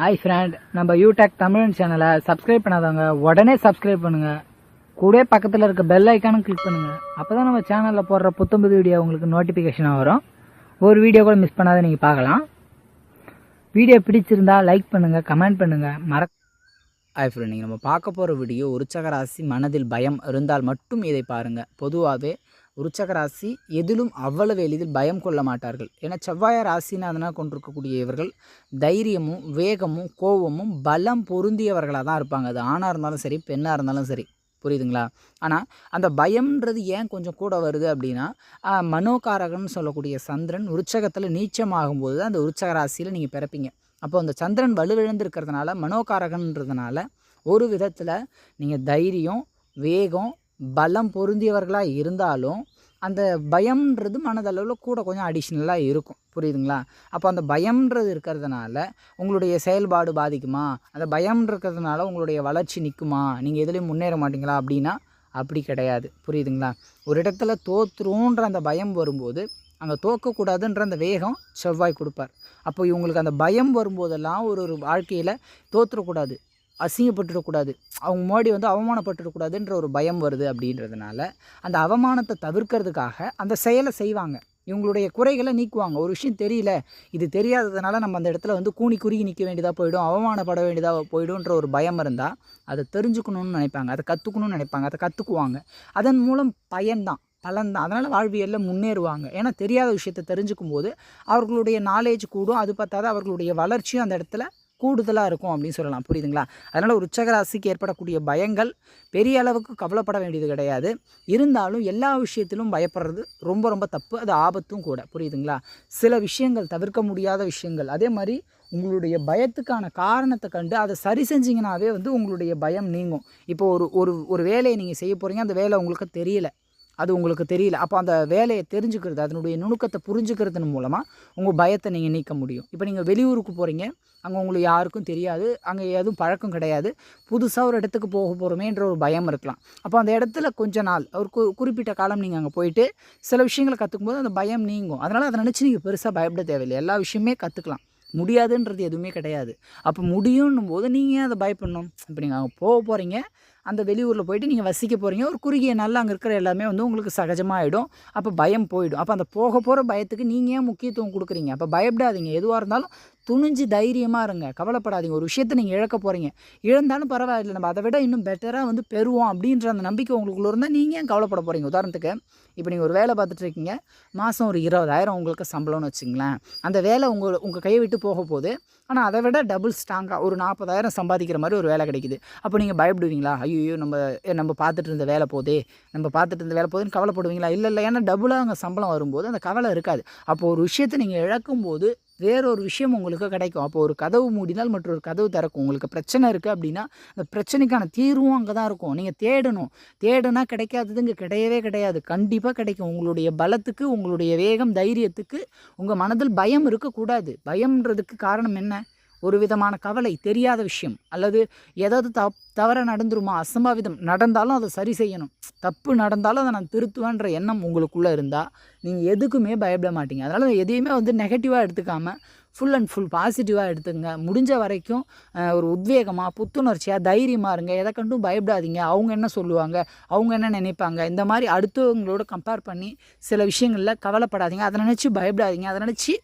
Hi friend நம்ம யூடெக் தமிழ் சேனலை subscribe பண்ணாதவங்க உடனே சப்ஸ்கிரைப் பண்ணுங்க. கூட பக்கத்தில் இருக்க பெல் ஐக்கானும் கிளிக் பண்ணுங்க. அப்பதான் நம்ம சேனலில் போடுற புத்தம்புது வீடியோ உங்களுக்கு நோட்டிஃபிகேஷனாக வரும். ஒரு வீடியோ கூட மிஸ் பண்ணாத நீங்கள் பார்க்கலாம். வீடியோ பிடிச்சிருந்தா லைக் பண்ணுங்க கமெண்ட் பண்ணுங்க. மற ஹாய் ஃப்ரெண்ட் நீங்கள் நம்ம பார்க்க போகிற வீடியோ உற்சகராசி மனதில் பயம் இருந்தால் மட்டும் இதை பாருங்கள் பொதுவாகவே உருச்சக ராசி எதிலும் அவ்வளவு எளிதில் பயம் கொள்ள மாட்டார்கள். ஏன்னா செவ்வாய ராசிநாதனாக கொண்டிருக்கக்கூடிய இவர்கள் தைரியமும் வேகமும் கோபமும் பலம் பொருந்தியவர்களாக தான் இருப்பாங்க. அது ஆணாக இருந்தாலும் சரி பெண்ணாக இருந்தாலும் சரி. புரியுதுங்களா? ஆனால் அந்த பயம்ன்றது ஏன் கொஞ்சம் கூட வருது அப்படின்னா ஆஹ், மனோகாரகன் சொல்லக்கூடிய சந்திரன் உற்சகத்தில் நீச்சமாகும்போது தான் அந்த உற்சக ராசியில் நீங்கள் பிறப்பீங்க. அப்போ அந்த சந்திரன் வலுவிழந்திருக்கிறதுனால மனோகாரகன்றதுனால ஒரு விதத்தில் நீங்கள் தைரியம் வேகம் பலம் பொருந்தியவர்களாக இருந்தாலும் அந்த பயம்ன்றது மனதளவில் கூட கொஞ்சம் அடிஷ்னலாக இருக்கும். புரியுதுங்களா? அப்போ அந்த பயம்ன்றது இருக்கிறதுனால உங்களுடைய செயல்பாடு பாதிக்குமா? அந்த பயம் இருக்கிறதுனால உங்களுடைய வளர்ச்சி நிற்குமா நீங்கள் எதுலேயும் முன்னேற மாட்டீங்களா அப்படின்னா அப்படி கிடையாது. புரியுதுங்களா? ஒரு இடத்துல தோற்றுருன்ற அந்த பயம் வரும்போது அங்கே தோக்கக்கூடாதுன்ற அந்த வேகம் செவ்வாய் கொடுப்பார். அப்போ இவங்களுக்கு அந்த பயம் வரும்போதெல்லாம் ஒரு ஒரு வாழ்க்கையில் தோற்றுறக்கூடாது அசிங்கப்பட்டுடக்கூடாது. அவங்க முன்னாடி வந்து அவமானப்பட்டுடக்கூடாதுன்ற ஒரு பயம் வருது அப்படின்றதுனால அந்த அவமானத்தை தவிர்க்கிறதுக்காக அந்த செயலை செய்வாங்க. இவங்களுடைய குறைகளை நீக்குவாங்க. ஒரு விஷயம் தெரியல இது தெரியாததுனால நம்ம அந்த இடத்துல வந்து கூனி குறுகி நிற்க வேண்டியதாக போயிடும் அவமானப்பட வேண்டியதாக போயிடும்ன்ற ஒரு பயம் இருந்தால் அதை தெரிஞ்சுக்கணும்னு நினைப்பாங்க. அதை கற்றுக்கணும்னு நினைப்பாங்க. அதை கற்றுக்குவாங்க அதன் மூலம் பயன்தான் பலன்தான். அதனால் வாழ்வியலில் முன்னேறுவாங்க. ஏன்னா தெரியாத விஷயத்தை தெரிஞ்சுக்கும் போது அவர்களுடைய நாலேஜ் கூடும். அது பார்த்தாத அவர்களுடைய வளர்ச்சியும் அந்த இடத்துல கூடுதலாக இருக்கும் அப்படின்னு சொல்லலாம். புரியுதுங்களா? அதனால் ஒரு ராசிக்கு ஏற்படக்கூடிய பயங்கள் பெரிய அளவுக்கு கவலைப்பட வேண்டியது கிடையாது. இருந்தாலும் எல்லா விஷயத்திலும் பயப்படுறது ரொம்ப ரொம்ப தப்பு. அது ஆபத்தும் கூட. புரியுதுங்களா? சில விஷயங்கள் தவிர்க்க முடியாத விஷயங்கள். அதே மாதிரி உங்களுடைய பயத்துக்கான காரணத்தை கண்டு அதை சரி செஞ்சிங்கனாவே வந்து உங்களுடைய பயம் நீங்கும். இப்போ ஒரு ஒரு ஒரு வேலையை நீங்கள் செய்ய போகிறீங்க அந்த வேலை உங்களுக்கு தெரியல. அது உங்களுக்கு தெரியல. அப்போ அந்த வேலையை தெரிஞ்சுக்கிறது அதனுடைய நுணுக்கத்தை புரிஞ்சுக்கிறதன் மூலமாக உங்கள் பயத்தை நீங்கள் நீக்க முடியும். இப்போ நீங்கள் வெளியூருக்கு போகிறீங்க அங்கே உங்களுக்கு யாருக்கும் தெரியாது அங்கே எதுவும் பழக்கம் கிடையாது புதுசாக ஒரு இடத்துக்கு போக போகிறோமேன்ற ஒரு பயம் இருக்கலாம். அப்போ அந்த இடத்துல கொஞ்ச நாள் ஒரு கு குறிப்பிட்ட காலம் நீங்கள் அங்கே போயிட்டு சில விஷயங்களை கற்றுக்கும் போது அந்த பயம் நீங்கும். அதனால் அதை நினச்சி நீங்கள் பெருசாக பயப்பட தேவையில்லை. எல்லா விஷயமே கற்றுக்கலாம் முடியாதுன்றது எதுவுமே கிடையாது. அப்போ முடியும்னும் போது நீங்கள் ஏன் அதை பயப்படணும்? இப்போ நீங்கள் அங்கே போக போகிறீங்க அந்த வெளியூரில் போயிட்டு நீங்கள் வசிக்க போகிறீங்க ஒரு குறுகிய நாளில் அங்கே இருக்கிற எல்லாமே வந்து உங்களுக்கு சகஜமாகிடும் அப்போ பயம் போயிடும். அப்போ அந்த போக போகிற பயத்துக்கு நீங்கள் ஏன் முக்கியத்துவம் கொடுக்குறீங்க? அப்போ பயப்படாதீங்க. எதுவாக இருந்தாலும் துணிஞ்சு தைரியமாக இருங்க. கவலைப்படாதீங்க. ஒரு விஷயத்தை நீங்கள் இழக்க போகிறீங்க இழந்தாலும் பரவாயில்லை. நம்ம அதை விட இன்னும் பெட்டராக வந்து பெறுவோம் அப்படின்ற அந்த நம்பிக்கை உங்களுக்குள்ள இருந்தால் நீங்கள் ஏன் கவலைப்பட போகிறீங்க உதாரணத்துக்கு இப்போ நீங்கள் ஒரு வேலை பார்த்துட்டு இருக்கீங்க. மாதம் ஒரு இருபதாயிரம் உங்களுக்கு சம்பளம்னு வச்சுங்களேன் அந்த வேலை உங்கள் உங்கள் கையை விட்டு போக போகுது. ஆனால் அதை விட டபுள் ஸ்ட்ராங்காக ஒரு நாற்பதாயிரம் சம்பாதிக்கிற மாதிரி ஒரு வேலை கிடைக்குது. அப்போ நீங்கள் பயப்படுவீங்களா? ஐயோ நம்ம நம்ம பார்த்துட்டு இருந்த வேலை போதே நம்ம பார்த்துட்டு இருந்த வேலை போதுன்னு கவலைப்படுவீங்களா? இல்லை இல்லை. ஏன்னா டபுளாக அங்கே சம்பளம் வரும்போது அந்த கவலை இருக்காது. அப்போ ஒரு விஷயத்தை நீங்கள் இழக்கும்போது வேறொரு விஷயம் உங்களுக்கு கிடைக்கும். அப்போ ஒரு கதவு மூடினால் மற்றொரு கதவு திறக்கும். உங்களுக்கு பிரச்சனை இருக்குது அப்படின்னா அந்த பிரச்சனைக்கான தீர்வும் அங்கே தான் இருக்கும். நீங்கள் தேடணும். தேடுனா கிடைக்காதது இங்கே கிடையவே கிடையாது. கண்டிப்பாக கிடைக்கும். உங்களுடைய பலத்துக்கு உங்களுடைய வேகம் தைரியத்துக்கு உங்கள் மனதில் பயம் இருக்கக்கூடாது. பயம்ன்றதுக்கு காரணம் என்ன? ஒரு விதமான கவலை தெரியாத விஷயம். அல்லது ஏதாவது தப் தவற நடந்துருமா? அசம்பாவிதம் நடந்தாலும் அதை சரி செய்யணும். தப்பு நடந்தாலும் அதை நான் திருத்துவேன்ற எண்ணம் உங்களுக்குள்ளே இருந்தால் நீங்கள் எதுக்குமே பயப்பட மாட்டீங்க. அதனால் எதையுமே வந்து நெகட்டிவாக எடுத்துக்காமல் ஃபுல் அண்ட் ஃபுல் பாசிட்டிவாக எடுத்துங்க. முடிஞ்ச வரைக்கும் ஒரு உத்வேகமாக புத்துணர்ச்சியாக தைரியமாக இருங்க. எதை கண்டும் பயப்படாதீங்க. அவங்க என்ன சொல்லுவாங்க? அவங்க என்ன நினைப்பாங்க? இந்த மாதிரி அடுத்தவங்களோட கம்பேர் பண்ணி சில விஷயங்களில் கவலைப்படாதீங்க. அதை நினச்சி பயப்படாதீங்க. அதை நினச்சி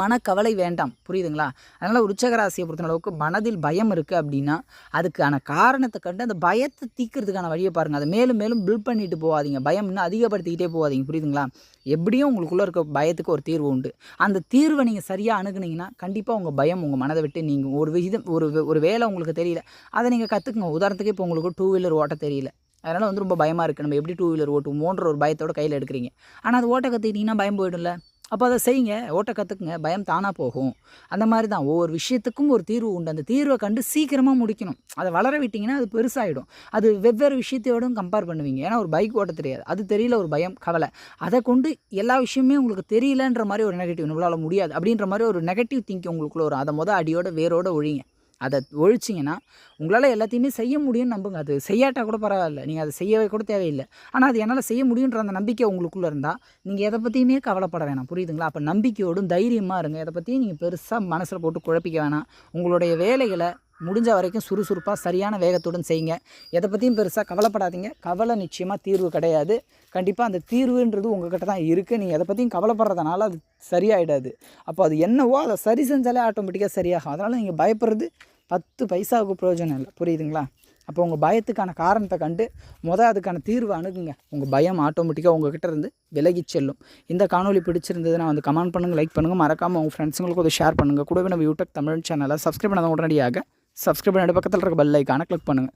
மனக்கவலை வேண்டாம். புரியுதுங்களா? அதனால் உச்சகராசியை பொறுத்த அளவுக்கு மனதில் பயம் இருக்குது அப்படின்னா அதுக்கான காரணத்தை கண்டு அந்த பயத்தை தீக்கிறதுக்கான வழியை பாருங்கள் அதை மேலும் மேலும் பில்ட் பண்ணிட்டு போகாதீங்க. பயம் இன்னும் அதிகப்படுத்திக்கிட்டே போகாதீங்க. புரியுதுங்களா? எப்படியும் உங்களுக்குள்ளே இருக்க பயத்துக்கு ஒரு தீர்வு உண்டு. அந்த தீர்வை நீங்கள் சரியாக அணுகுனீங்கன்னா கண்டிப்பாக உங்கள் பயம் உங்கள் மனதை விட்டு நீங்கள் ஒரு விகிதம் ஒரு ஒரு வேலை உங்களுக்கு தெரியல. அதை நீங்கள் கற்றுக்குங்க உதாரணத்துக்கு இப்போ உங்களுக்கு டூ வீலர் ஓட்ட தெரியல. அதனால் வந்து ரொம்ப பயமாக இருக்குது நம்ம எப்படி டூ வீலர் ஓட்டுவோன்ற ஒரு பயத்தோட கையில் எடுக்கிறீங்க. ஆனால் அது ஓட்ட கற்றுக்கிட்டிங்கன்னா பயம் போயிடும்ல. அப்போ அதை செய்யுங்க ஓட்ட கற்றுக்குங்க பயம் தானாக போகும். அந்த மாதிரி தான். ஒவ்வொரு விஷயத்துக்கும் ஒரு தீர்வு உண்டு. அந்த தீர்வை கண்டு சீக்கிரமாக முடிக்கணும். அதை வளர விட்டிங்கன்னா அது பெருசாகிடும் அது வெவ்வேறு விஷயத்தையோடும் கம்பேர் பண்ணுவீங்க. ஏன்னா ஒரு பைக் ஓட்ட தெரியாது. அது தெரியல ஒரு பயம் கவலை. அதை கொண்டு எல்லா விஷயமே உங்களுக்கு தெரியலன்ற மாதிரி ஒரு நெகட்டிவ் நம்மளால் முடியாது. அப்படின்ற மாதிரி ஒரு நெகட்டிவ் திங்கிங் உங்களுக்குள்ள வரும். அதை மொதல் அடியோட வேரோட ஒழிங்க. அதை ஒழிச்சிங்கன்னா உங்களால் எல்லாத்தையுமே செய்ய முடியும்னு நம்புங்க. அது செய்யாட்டா கூட பரவாயில்ல. நீங்கள் அதை செய்யவே கூட தேவையில்லை. ஆனால் அது என்னால் செய்ய முடியுன்ற அந்த நம்பிக்கை உங்களுக்குள்ளே இருந்தால் நீங்கள் எதை பற்றியுமே கவலைப்பட வேணாம். புரியுதுங்களா? அப்போ நம்பிக்கையோடும் தைரியமாக இருங்க. எதை பற்றியும் நீங்கள் பெருசாக மனசில் போட்டு குழப்பிக்க வேணாம். உங்களுடைய வேலைகளை முடிஞ்ச வரைக்கும் சுறுசுறுப்பாக சரியான வேகத்துடன் செய்யுங்க. எதை பற்றியும் பெருசாக கவலைப்படாதீங்க. கவலை நிச்சயமாக தீர்வு கிடையாது. கண்டிப்பாக அந்த தீர்வுன்றது உங்ககிட்ட தான் இருக்குது நீங்கள் எதை பற்றியும் கவலைப்படுறதுனால அது சரியாயிடாது. அப்போ அது என்னவோ அதை சரி செஞ்சாலே ஆட்டோமேட்டிக்காக சரியாகும். அதனால் நீங்கள் பயப்படுறது பத்து பைசாவுக்கு பிரயோஜனம் இல்லை. புரியுதுங்களா? அப்போ உங்கள் பயத்துக்கான காரணத்தை கண்டு மொதல் அதுக்கான தீர்வை அணுகுங்க. உங்கள் பயம் ஆட்டோமேட்டிக்காக உங்ககிட்ட இருந்து விலகி செல்லும். இந்த காணொலி பிடிச்சிருந்ததுன்னா வந்து கமெண்ட் பண்ணுங்கள் லைக் பண்ணுங்கள் மறக்காமல் உங்கள் ஃப்ரெண்ட்ஸுங்களுக்கு ஒரு ஷேர் பண்ணுங்கள் கூடவே நம்ம யூடியூப் தமிழ் சேனலை சப்ஸ்கிரைப் பண்ணாத உடனடியாக சப்ஸ்கிரைப் பண்ணி பக்கத்தில் இருக்க பெல் ஐக்கானை கிளிக் பண்ணுங்கள்